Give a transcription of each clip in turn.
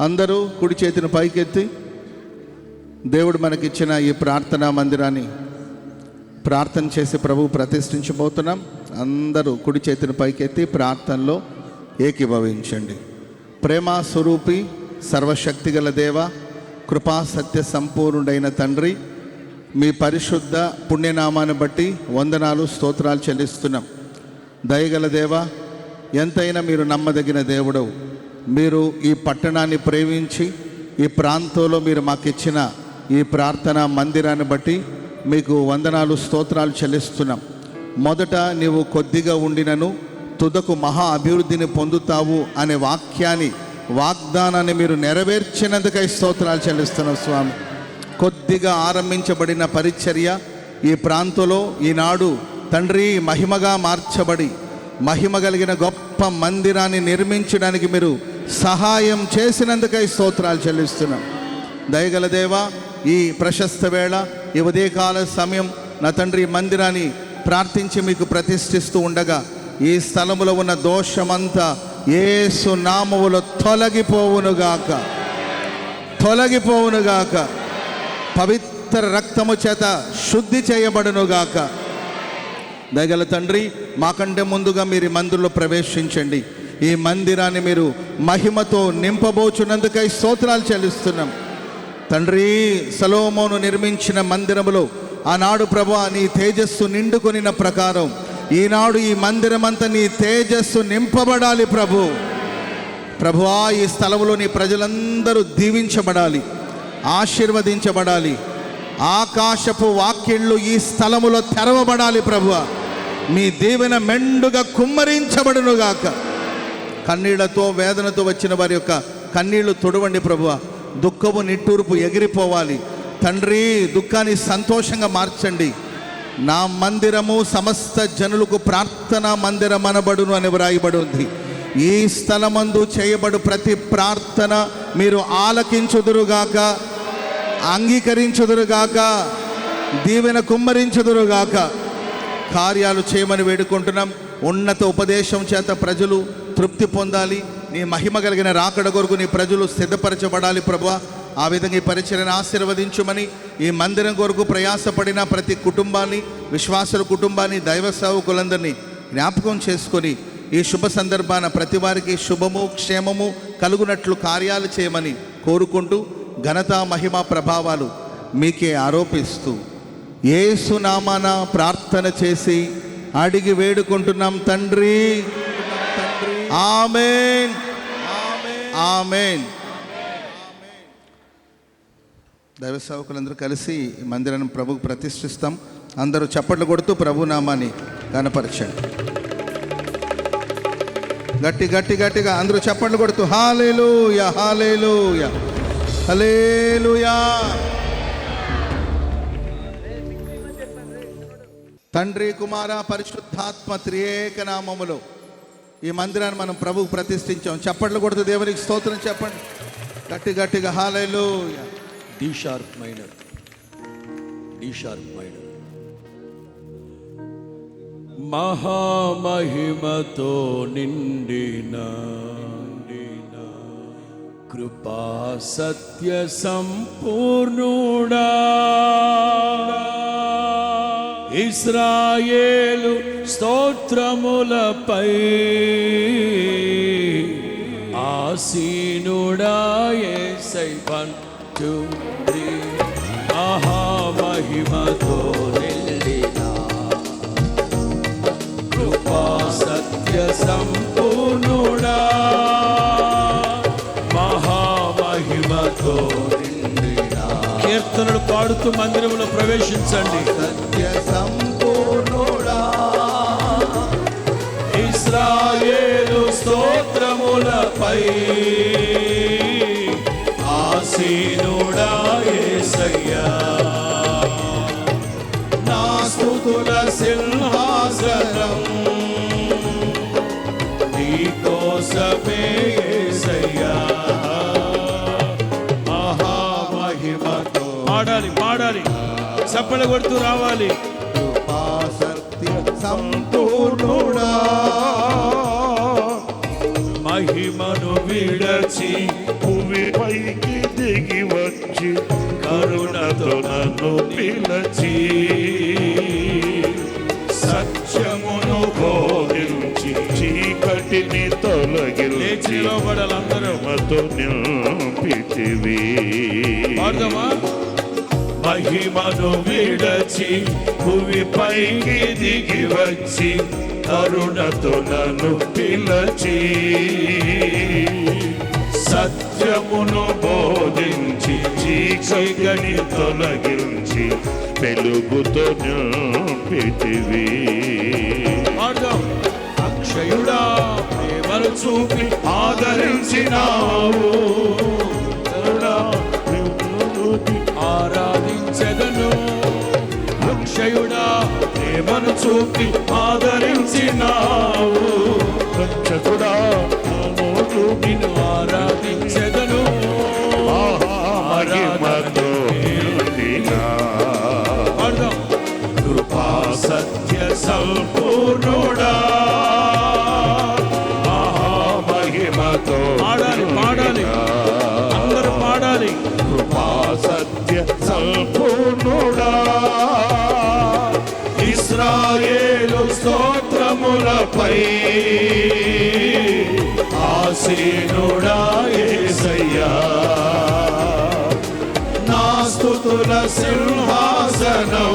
అందరూ కుడి చేతిని పైకెత్తి దేవుడు మనకిచ్చిన ఈ ప్రార్థనా మందిరాన్ని ప్రార్థన చేసి ప్రభు ప్రతిష్ఠించబోతున్నాం. అందరూ కుడి చేతిని పైకెత్తి ప్రార్థనలో ఏకీభవించండి. ప్రేమ స్వరూపి సర్వశక్తిగల దేవ కృపా సత్య సంపూర్ణుడైన తండ్రి మీ పరిశుద్ధ పుణ్యనామాన్ని బట్టి వందనాలు స్తోత్రాలు చెల్లిస్తున్నాం. దయగల దేవ ఎంతైనా మీరు నమ్మదగిన దేవుడవు. మీరు ఈ పట్టణాన్ని ప్రేమించి ఈ ప్రాంతంలో మీరు మాకు ఇచ్చిన ఈ ప్రార్థన మందిరాన్ని బట్టి మీకు వందనాలు స్తోత్రాలు చెల్లిస్తున్నాం. మొదట నీవు కొద్దిగా ఉండినను తుదకు మహా అభివృద్ధిని పొందుతావు అనే వాక్యాన్ని వాగ్దానాన్ని మీరు నెరవేర్చినందుకై స్తోత్రాలు చెల్లిస్తున్నాం స్వామి. కొద్దిగా ఆరంభించబడిన పరిచర్య ఈ ప్రాంతంలో ఈనాడు తండ్రి మహిమగా మార్చబడి మహిమ కలిగిన గొప్ప మందిరాన్ని నిర్మించడానికి మీరు సహాయం చేసినందుకై స్తోత్రాలు చెల్లిస్తున్నాం. దయగల దేవా ఈ ప్రశస్త వేళ ఈ ఉదయకాల సమయం నా తండ్రి మందిరాన్ని ప్రార్థించి మీకు ప్రతిష్ఠిస్తూ ఉండగా ఈ స్థలములో ఉన్న దోషమంతా ఏసు నామములు తొలగిపోవునుగాక తొలగిపోవునుగాక పవిత్ర రక్తము చేత శుద్ధి చేయబడునుగాక దయగల తండ్రి మాకంటే ముందుగా మీరు మందుల్లో మందిరంలో ప్రవేశించండి. ఈ మందిరాన్ని మీరు మహిమతో నింపబోచున్నందుకై స్తోత్రాలు చెల్లిస్తున్నాం. తండ్రి సలోమోను నిర్మించిన మందిరములో ఆనాడు ప్రభు నీ తేజస్సు నిండుకొనిన ప్రకారం ఈనాడు ఈ మందిరమంతా నీ తేజస్సు నింపబడాలి ప్రభు. ప్రభువా ఈ స్థలంలో నీ ప్రజలందరూ దీవించబడాలి ఆశీర్వదించబడాలి ఆకాశపు వాక్యళ్ళు ఈ స్థలములో తెరవబడాలి ప్రభువ మీ దీవెన మెండుగా కుమ్మరించబడునుగాక. కన్నీళ్ళతో వేదనతో వచ్చిన వారి యొక్క కన్నీళ్ళు తొడవండి ప్రభువ. దుఃఖము నిట్టూర్పు ఎగిరిపోవాలి. తండ్రి దుఃఖాన్ని సంతోషంగా మార్చండి. నా మందిరము సమస్త జనులకు ప్రార్థనా మందిరం అనబడును అని వ్రాయబడి ఉంది ఈ స్థలమందు చేయబడు ప్రతి ప్రార్థన మీరు ఆలకించుదురుగాక అంగీకరించుదురుగాక దీవెన కుమ్మరించుదురుగాక. కార్యాలు చేయమని వేడుకుంటున్నాం. ఉన్నత ఉపదేశం చేత ప్రజలు తృప్తి పొందాలి. నీ మహిమ కలిగిన రాకడ కొరకు నీ ప్రజలు సిద్ధపరచబడాలి ప్రభా ఆ విధంగా ఈ పరిచయను ఆశీర్వదించుమని ఈ మందిరం కొరకు ప్రయాసపడిన ప్రతి కుటుంబాన్ని విశ్వాసుల కుటుంబాన్ని దైవ సేవకులందరినీ జ్ఞాపకం చేసుకొని ఈ శుభ సందర్భాన ప్రతి వారికి శుభము క్షేమము కలుగునట్లు కార్యాలు చేయమని కోరుకుంటూ ఘనత మహిమ ప్రభావాలు మీకే ఆరోపిస్తూ ఏసునామాన ప్రార్థన చేసి అడిగి వేడుకుంటున్నాం తండ్రి. ఆమెన్ ఆమెన్ దైవ సేవకులందరూ కలిసి ఈ మందిరాన్ని ప్రభుకు ప్రతిష్ఠిస్తాం. అందరూ చప్పట్లు కొడుతూ ప్రభు నామాన్ని కనపరచండి గట్టి గట్టి గట్టిగా అందరూ చప్పట్లు కొడుతూ హాలేలుయా హాలేలుయా హలేలుయా. తండ్రి కుమార పరిశుద్ధాత్మ త్రియేక నామములో ఈ మందిరాన్ని మనం ప్రభుకు ప్రతిష్ఠించాం. చప్పట్లు కొడుతూ దేవునికి స్తోత్రం చెప్పండి. గట్టి గట్టిగా hallelujah. D sharp minor. D sharp minor. మహామహిమతో నిండిన నిండిన కృపా సత్య సంపూర్ణుడా. ఇస్రాయేలు స్తోత్రములపై ఆసీనుడా ఏసై వన్ టూ త్రీ మహామహిమతో నిండిన. కృపా సత్య సంపూర్ణుడా. మహామహిమతో నిండిన. కీర్తనలు పాడుతూ మందిరంలో ప్రవేశించండి. స్తోత్రములపై ఆసీనుడా యేసయ్యా. నా స్తుతుల సింహాసనం నీ కోసమే యేసయ్యా. మహామహిమతో పాడాలి పాడాలి. చప్పలు కొడుతూ రావాలి. కృపా సత్య సంపూర్ణుడా. విడచి భూమి పైకి దిగి వచ్చి కరుణతో నన్ను పిలచి. సత్యమును బోధించి చీకటిని తొలగించి మతో నింపితివి. మహిమను విడచి భూమి పైకి దిగి వచ్చి కరుణతో నన్ను పిలచి. సత్యమును బోధించి చీకటిని తొలగించి వెలుగుతో నింపితివి అక్షయుడా ప్రేమలు చూపి ఆదరించినావు. కరుణా ఆరాధించదను అక్షయుడా ప్రేమను చూపి ఆదరించినావు. రక్షకుడా నమోదు నిన్ను ఆసీనుడా యేసయ్యా నా స్తుతుల సింహాసనం.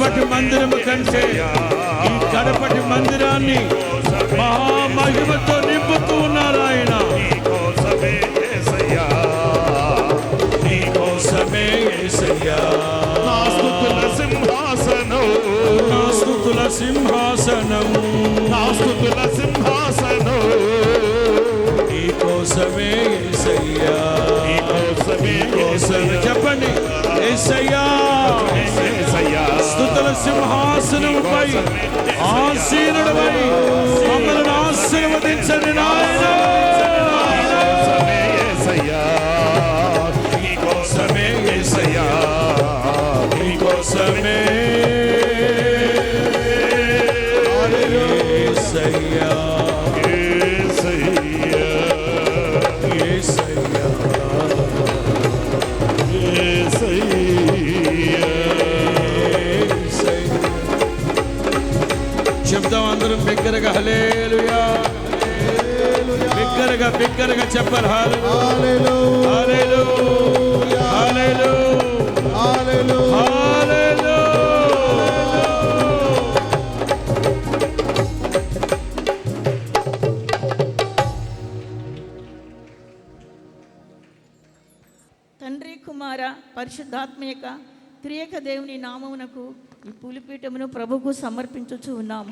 కడపటి మందిరము కంటే ఈ కడపటి మందిరాన్ని మహామహిమతో కోసమే యేసయ్యా. చెప్దాం అందరం బిగ్గరగా హలేలుయా బిగ్గరగా బిగ్గరగా చెప్పాలి హాలు హాలేలు హాలేలు హాలేలు పరిశుద్ధాత్మ యొక్క త్రియక దేవుని నామమునకు ఈ పులిపీఠమును ప్రభుకు సమర్పించుచు ఉన్నాం.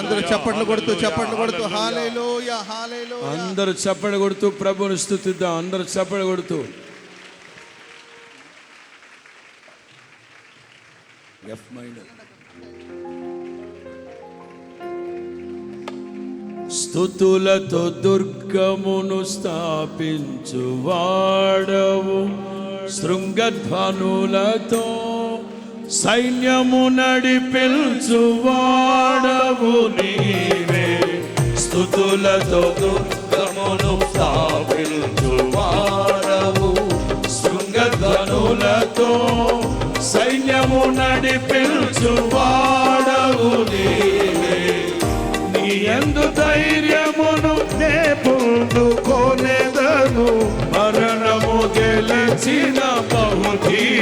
అందరూ చప్పట్లు కొడుతూ చప్పట్లు కొడుతూ అందరూ చప్పడి కొడుతూ ప్రభుని స్థుతిద్దాం. అందరూ చప్పడి కొడుతూ. ఎఫ్ మైనర్ స్థుతులతో దుర్గమును స్థాపించు వాడవు. శృంగధ్వనులతో సైన్యము నడిపించు వాడవు నీవే. స్థుతులతో దుర్గమును స్థాపించు వాడవు శృంగధ్వనులతో సైన్యము నడిపించు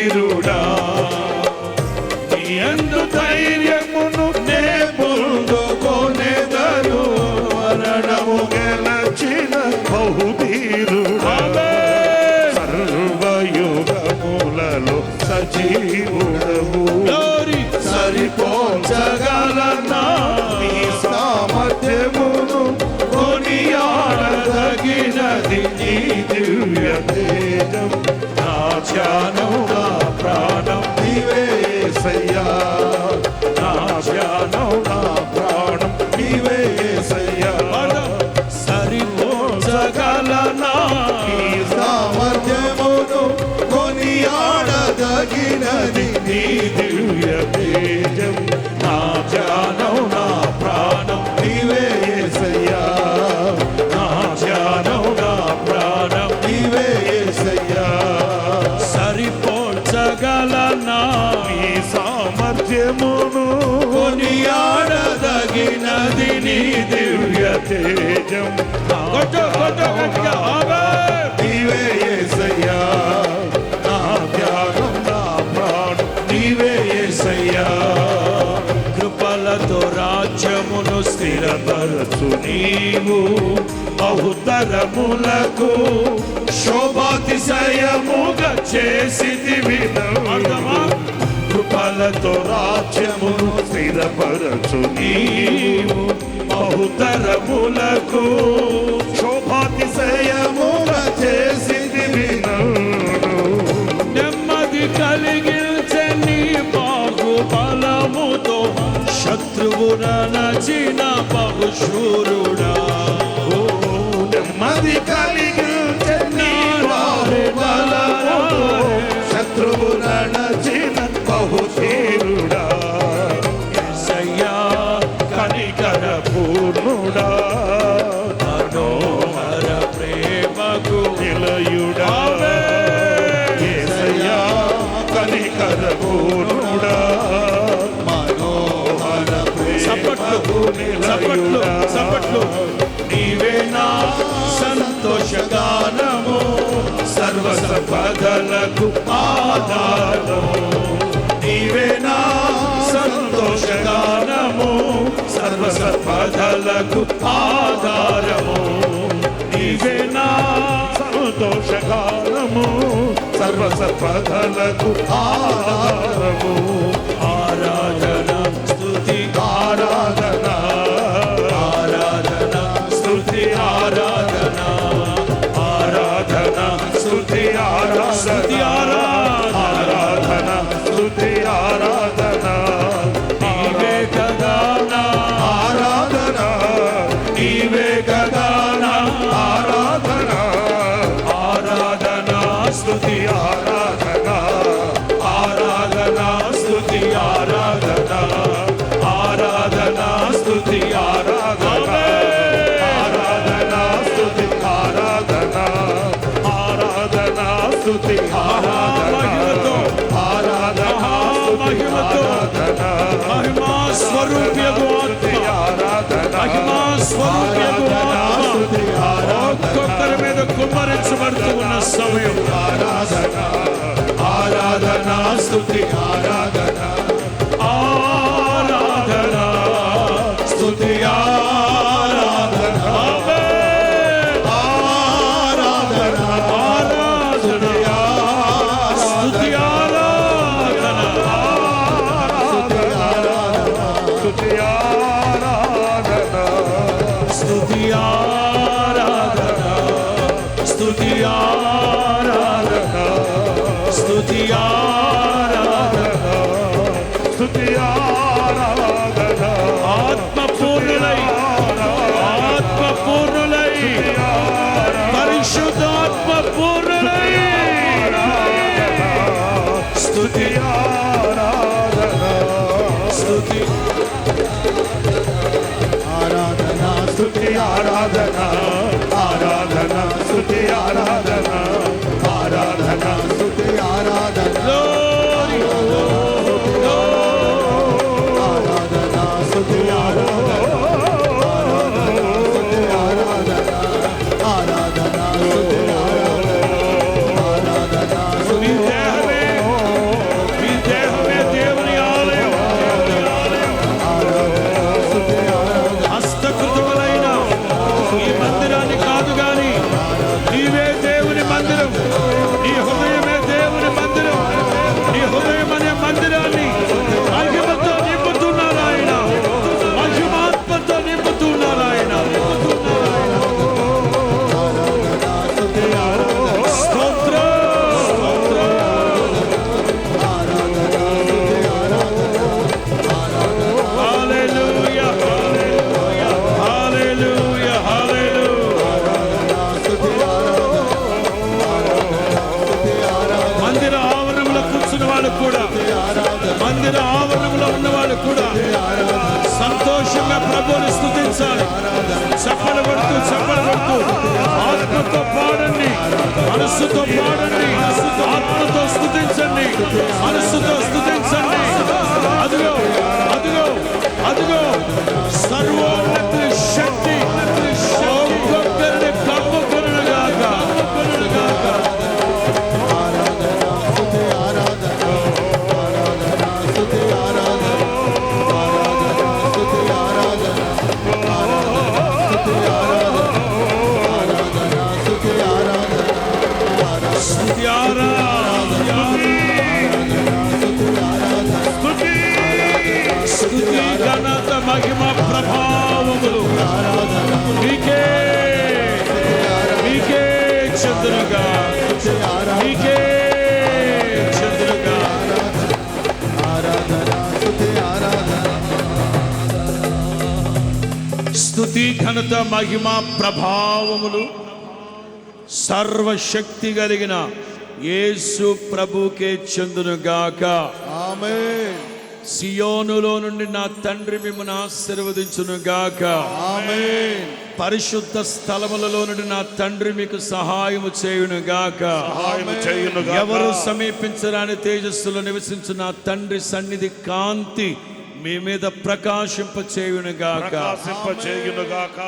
బహుధీరుడా నీ అందు ధైర్యమును నే పొందుకొనెదరు మరణము గెలచిన బహుధీరుడా సర్వయుగములలో సజీవుడవు. సరిపోల్చగలనా? నీ సామర్థ్యమును కొనియాడదగినది. నీ దివ్య తేజం నా ధ్యానం. రాజ్యమును స్థిరపరచు నీవు. బహుతరములకు శోభాతిశయముగా అర్థమా? కృపలతో రాజ్యమును స్థిరపరచు నీవు. బహుతరములకు శోభాతిశయముగా చేసిదివి నెమ్మది కలిగించే నీ బాహుబలముతో శత్రువున నచిన బహుశూరుడా. నెమ్మది కలిగించే నీ బాహుబలముతో శత్రువు సంపదలకు ఆధారము నీవేనా సంతోషగానము. సర్వ సంపదలకు ఆధారము. నీవేనా సంతోషకాలము సర్వ సర్వదలకు ఆధారము. కుమ్మరించబడుతూ ఉన్న సమయం. ఆరాధన ఆరాధన స్థుతి ఆరాధన. స్తుతి ఆరాధన స్తుతి ఆరాధన స్తుతి ఆరాధన ఆత్మపూర్ణులై ఆత్మపూర్ణులై పరిశుద్ధాత్మ పూర్ణులై స్తుతి ఆరాధన స్తుతి ఆరాధన స్తుతి ఆరాధన కూడా సంతోషంగా ప్రభువుని స్థుతించాలి. చప్పలు పడుతూ చప్పలు పడుతూ ఆత్మతో పాడండి. మనస్సుతో పాడండి. ఆత్మతో స్థుతించండి. మనస్సుతో స్థుతించండి. అదిగో ఘనత మహిమ ప్రభావములు సర్వశక్తి కలిగిన యేసు ప్రభుకే చెందునుగాక. ఆమేన్. సియోనులో నుండి నా తండ్రి మిమ్మల్ని ఆశీర్వదించును గాక ఆమేన్. పరిశుద్ధ స్థలములలో నుండి నా తండ్రి మీకు సహాయము చేయును గాక ఎవరు సమీపించరాని తేజస్సులో నివసించు నా తండ్రి సన్నిధి కాంతి మీ మీద ప్రకాశింప చేయునుగాక ప్రకాశింప చేయునుగాక